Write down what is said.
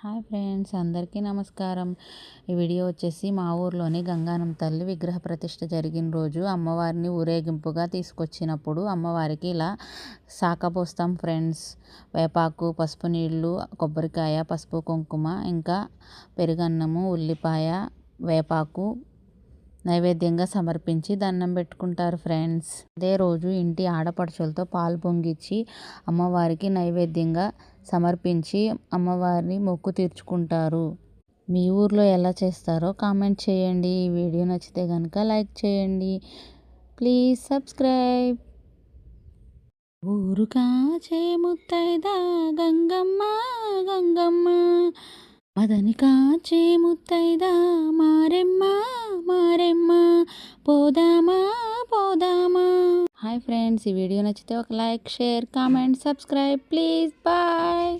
Hi friends అందరికీ నమస్కారం. ఈ వీడియో వచ్చేసి మా ఊర్లోని గంగానం తల్లి విగ్రహ ప్రతిష్ట జరిగిన రోజు అమ్మవారిని ఊరేగింపుగా తీసుకొచ్చినప్పుడు అమ్మవారికి ఇలా సాకపోస్తాం ఫ్రెండ్స్. వేపాకు పసుపు నీళ్ళు కొబ్బరికాయ పసుపు కుంకుమ ఇంకా పెరుగన్నము ఉల్లిపాయ వేపాకు నైవేద్యంగా సమర్పించి దండం పెట్టుకుంటారు ఫ్రెండ్స్. అదే రోజు ఇంటి ఆడపడుచులతో పాలు పొంగిచ్చి అమ్మవారికి నైవేద్యంగా సమర్పించి అమ్మవారిని మొక్కు తీర్చుకుంటారు. మీ ఊర్లో ఎలా చేస్తారో కామెంట్ చేయండి. ఈ వీడియో నచ్చితే కనుక లైక్ చేయండి. Please subscribe. ఊరు కాచే ముత్తైదా గంగమ్మ గంగమ్మ. మదని కాచే ముత్తైదా మా పోదామా? పోదామా? హాయ్ ఫ్రెండ్స్ ఈ వీడియో నచ్చితే ఒక like share comment subscribe please. Bye.